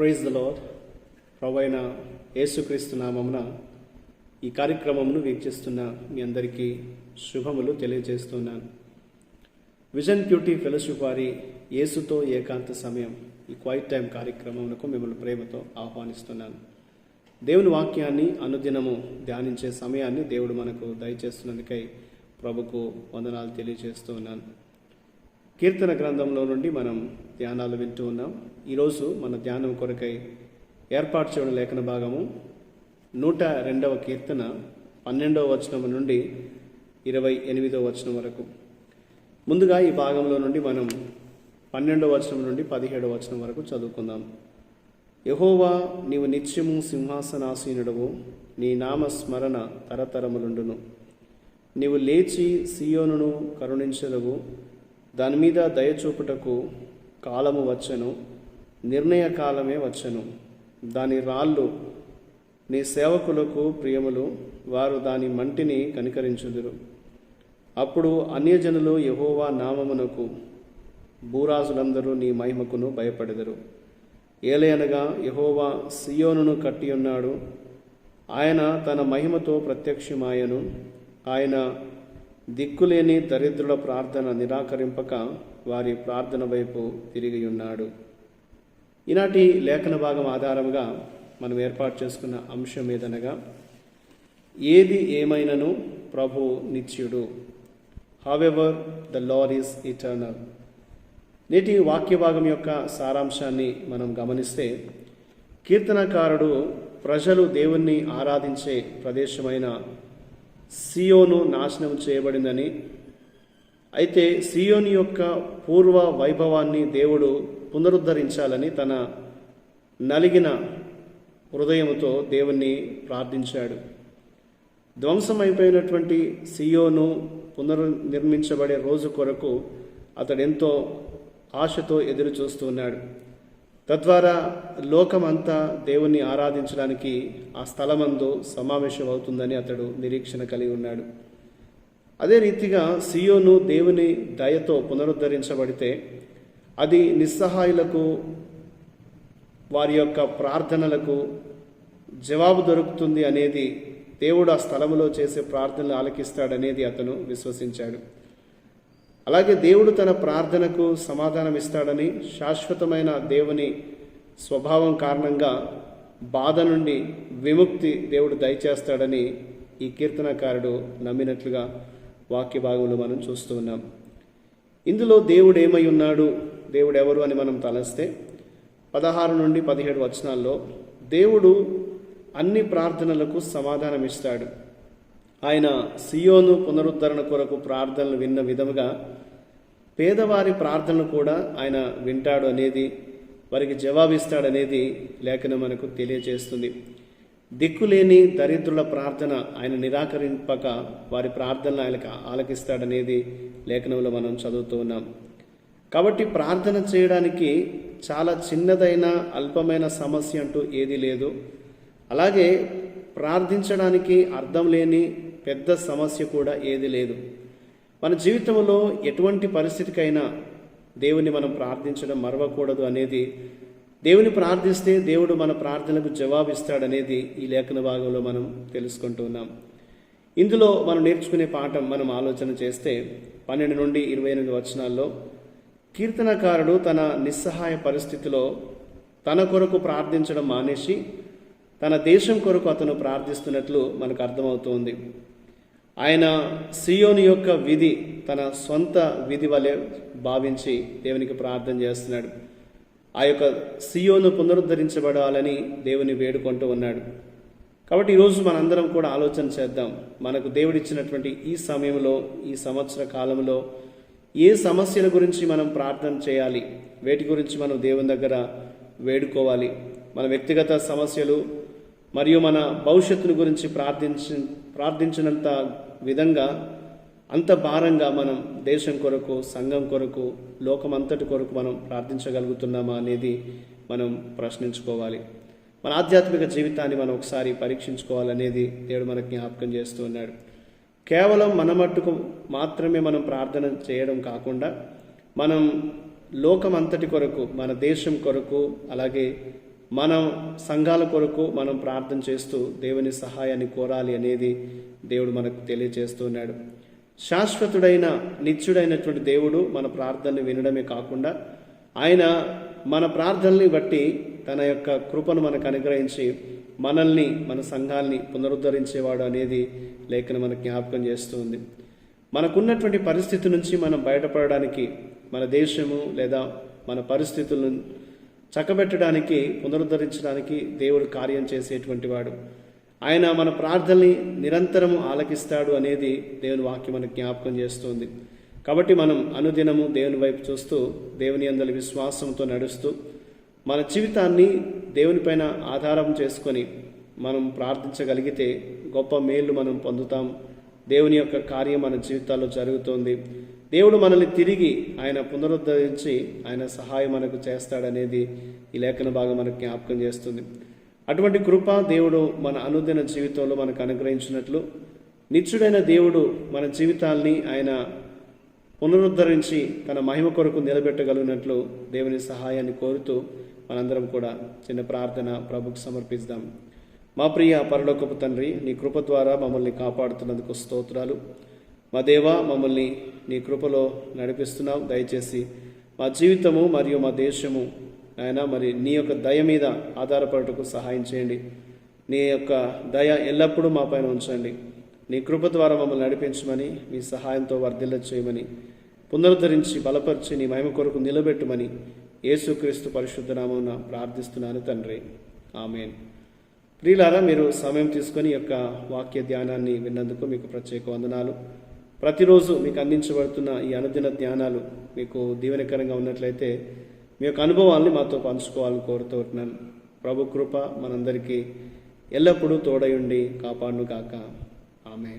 Praise the lord ప్రవైన యేసుక్రీస్తు నామమున ఈ కార్యక్రమమును వీక్షిస్తున్న మీ అందరికీ శుభములు తెలియజేస్తున్నాను. విజన్ బ్యూటీ ఫెలోషిప్ వారి యేసుతో ఏకాంత సమయం ఈ క్వైట్ టైం కార్యక్రమమునకు మిమ్మల్ని ప్రేమతో ఆహ్వానిస్తున్నాను. దేవుని వాక్యాన్ని అనుదినము ధ్యానించే సమయాన్ని దేవుడు మనకు దయచేస్తున్నందుకై ప్రభుకు వందనాలు తెలియజేస్తూ ఉన్నాను కీర్తన గ్రంథంలో నుండి మనం ధ్యానాలు వింటూ ఉన్నాం. ఈరోజు మన ధ్యానం కొరకై ఏర్పాటు చేయడం లేఖన భాగము నూట రెండవ కీర్తన పన్నెండవ వచనం నుండి ఇరవై ఎనిమిదవ వచనం వరకు. ముందుగా ఈ భాగంలో నుండి మనం పన్నెండవ వచనం నుండి పదిహేడవ వచనం వరకు చదువుకుందాం. యహోవా నీవు నిత్యము సింహాసనాసీనుడవు నీ నామ స్మరణ తరతరములుండును. నీవు లేచి సియోనును కరుణించదవు దాని మీద దయచూపుటకు కాలము వచ్చెను నిర్ణయ కాలమే వచ్చెను. దాని రాళ్ళు నీ సేవకులకు ప్రియములు వారు దాని మంటిని కనికరించుదురు. అప్పుడు అన్యజనులు యహోవా నామమునకు భూరాజులందరూ నీ మహిమకును భయపడెదరు. ఏలయనగా యహోవా సియోనును కట్టి ఉన్నాడు ఆయన తన మహిమతో ప్రత్యక్షమాయను. ఆయన దిక్కులేని దరిద్రుల ప్రార్థన నిరాకరింపక వారి ప్రార్థన వైపు తిరిగి ఉన్నాడు. ఈనాటి లేఖన భాగం ఆధారంగా మనం ఏర్పాటు చేసుకున్న అంశం ఏదనగా ఏది ఏమైనను ప్రభు నిత్యుడు. However the Lord is eternal నేటి వాక్య భాగం యొక్క సారాంశాన్ని మనం గమనిస్తే కీర్తనకారుడు ప్రజలు దేవుణ్ణి ఆరాధించే ప్రదేశమైన సియోను నాశనం చేయబడిందని. అయితే సియోని యొక్క పూర్వ వైభవాన్ని దేవుడు పునరుద్ధరించాలని తన నలిగిన హృదయముతో దేవుణ్ణి ప్రార్థించాడు. ధ్వంసమైపోయినటువంటి సియోను పునర్నిర్మించబడే రోజు కొరకు అతడెంతో ఆశతో ఎదురు చూస్తున్నాడు తద్వారా లోకమంతా దేవుణ్ణి ఆరాధించడానికి ఆ స్థలమందు సమావేశమవుతుందని అతడు నిరీక్షణ కలిగి ఉన్నాడు. అదే రీతిగా సియోను దేవుని దయతో పునరుద్ధరించబడితే అది నిస్సహాయులకు వారి యొక్క ప్రార్థనలకు జవాబు దొరుకుతుంది అనేది దేవుడు ఆ స్థలములో చేసే ప్రార్థనలు ఆలకిస్తాడనేది అతను విశ్వసించాడు. అలాగే దేవుడు తన ప్రార్థనకు సమాధానం ఇస్తాడని శాశ్వతమైన దేవుని స్వభావం కారణంగా బాధ నుండి విముక్తి దేవుడు దయచేస్తాడని ఈ కీర్తనకారుడు నమ్మినట్లుగా వాక్య భాగంలో మనం చూస్తూ ఉన్నాం. ఇందులో దేవుడు ఏమై ఉన్నాడు? దేవుడు ఎవరు అని మనం తలస్తే పదహారు నుండి పదిహేడు వచనాల్లో దేవుడు అన్ని ప్రార్థనలకు సమాధానం ఇస్తాడు ఆయన సియోను పునరుద్ధరణ కొరకు ప్రార్థనలు విన్న విధముగా పేదవారి ప్రార్థనలు కూడా ఆయన వింటాడు అనేది వారికి జవాబిస్తాడనేది లేఖనం మనకు తెలియజేస్తుంది. దిక్కులేని దరిద్రుల ప్రార్థన ఆయన నిరాకరింపక వారి ప్రార్థనలు ఆయనకు ఆలకిస్తాడనేది లేఖనంలో మనం చదువుతూ ఉన్నాం. కాబట్టి ప్రార్థన చేయడానికి చాలా చిన్నదైన అల్పమైన సమస్య అంటూ ఏదీ లేదు. అలాగే ప్రార్థించడానికి అర్థం లేని పెద్ద సమస్య కూడా ఏది లేదు. మన జీవితంలో ఎటువంటి పరిస్థితికైనా దేవుని మనం ప్రార్థించడం మరవకూడదు అనేది దేవుని ప్రార్థిస్తే దేవుడు మన ప్రార్థనలకు జవాబిస్తాడనేది ఈ లేఖన భాగంలో మనం తెలుసుకుంటున్నాం ఇందులో మనం నేర్చుకునే పాఠం మనం ఆలోచన చేస్తే పన్నెండు నుండి ఇరవై ఎనిమిది వచనాల్లో కీర్తనకారుడు తన నిస్సహాయ పరిస్థితిలో తన కొరకు ప్రార్థించడం మానేసి తన దేశం కొరకు అతను ప్రార్థిస్తున్నట్లు మనకు అర్థమవుతోంది. ఆయన సియోని యొక్క విధి తన సొంత విధి వలె భావించి దేవునికి ప్రార్థన చేస్తున్నాడు. ఆ యొక్క సియోను పునరుద్ధరించబడాలని దేవుని వేడుకుంటూ ఉన్నాడు. కాబట్టి ఈరోజు మనందరం కూడా ఆలోచన చేద్దాం. మనకు దేవుడిచ్చినటువంటి ఈ సమయంలో ఈ సంవత్సర కాలంలో ఏ సమస్యల గురించి మనం ప్రార్థన చేయాలి? వేటి గురించి మనం దేవుని దగ్గర వేడుకోవాలి? మన వ్యక్తిగత సమస్యలు మరియు మన భవిష్యత్తును గురించి ప్రార్థించి ప్రార్థించినంత విధంగా అంత భారంగా మనం దేశం కొరకు సంఘం కొరకు లోకమంతటి కొరకు మనం ప్రార్థించగలుగుతున్నామా అనేది మనం ప్రశ్నించుకోవాలి. మన ఆధ్యాత్మిక జీవితాన్ని మనం ఒకసారి పరీక్షించుకోవాలనేది దేవుడు మనకు జ్ఞాపకం చేస్తూ ఉన్నాడు. కేవలం మన మట్టుకు మాత్రమే మనం ప్రార్థన చేయడం కాకుండా మనం లోకమంతటి కొరకు మన దేశం కొరకు అలాగే మనం సంఘాల కొరకు మనం ప్రార్థన చేస్తూ దేవుని సహాయాన్ని కోరాలి అనేది దేవుడు మనకు తెలియజేస్తున్నాడు శాశ్వతుడైన నిత్యుడైనటువంటి దేవుడు మన ప్రార్థనని వినడమే కాకుండా ఆయన మన ప్రార్థనల్ని బట్టి తన యొక్క కృపను మనకు అనుగ్రహించి మనల్ని మన సంఘాల్ని పునరుద్ధరించేవాడు అనేది లేఖన మనకు జ్ఞాపకం చేస్తుంది. మనకున్నటువంటి పరిస్థితి నుంచి మనం బయటపడడానికి మన దేశము లేదా మన పరిస్థితులను చక్కబెట్టడానికి పునరుద్ధరించడానికి దేవుడు కార్యం చేసేటువంటి వాడు. ఆయన మన ప్రార్థనని నిరంతరము ఆలకిస్తాడు అనేది దేవుని వాక్యం మనకు జ్ఞాపకం చేస్తుంది. కాబట్టి మనం అనుదినము దేవుని వైపు చూస్తూ దేవుని అందరి విశ్వాసంతో నడుస్తూ మన జీవితాన్ని దేవునిపైన ఆధారం చేసుకొని మనం ప్రార్థించగలిగితే గొప్ప మేలు మనం పొందుతాం. దేవుని యొక్క కార్యం మన జీవితాల్లో జరుగుతుంది. దేవుడు మనల్ని తిరిగి ఆయన పునరుద్ధరించి ఆయన సహాయం మనకు చేస్తాడనేది ఈ లేఖన భాగం మనకు జ్ఞాపకం చేస్తుంది. అటువంటి కృప దేవుడు మన అనుదిన జీవితంలో మనకు అనుగ్రహించినట్లు నిత్యుడైన దేవుడు మన జీవితాల్ని ఆయన పునరుద్ధరించి తన మహిమ కొరకు నిలబెట్టగలిగినట్లు దేవుని సహాయాన్ని కోరుతూ మనందరం కూడా చిన్న ప్రార్థన ప్రభుకు సమర్పిద్దాం. మా ప్రియ పరలోకపు తండ్రి నీ కృప ద్వారా మమ్మల్ని కాపాడుతున్నందుకు స్తోత్రాలు. మా దేవా మమ్మల్ని నీ కృపలో నడిపిస్తున్నావు. దయచేసి మా జీవితము మరియు మా దేశము ఆయన మరి నీ యొక్క దయ మీద ఆధారపడటకు సహాయం చేయండి. నీ యొక్క దయ ఎల్లప్పుడూ మా పైన ఉంచండి. నీ కృప ద్వారా మమ్మల్ని నడిపించమని మీ సహాయంతో వర్ధిల్ల చేయమని పునరుద్ధరించి బలపరిచి నీ మహిమ కొరకు నిలబెట్టమని యేసుక్రీస్తు పరిశుద్ధ నామమున ప్రార్థిస్తున్నాను తండ్రి. ఆమెన్. ప్రియులారా మీరు సమయం తీసుకొని యొక్క వాక్య ధ్యానాన్ని విన్నందుకు మీకు ప్రత్యేక వందనాలు. ప్రతిరోజు మీకు అందించబడుతున్న ఈ అనుదిన ధ్యానాలు మీకు దీవెనకరంగా ఉన్నట్లయితే మీ యొక్క అనుభవాల్ని మాతో పంచుకోవాలని కోరుతున్నాను ప్రభు కృప మనందరికీ ఎల్లప్పుడూ తోడయుండి కాపాడుగాక ఆమె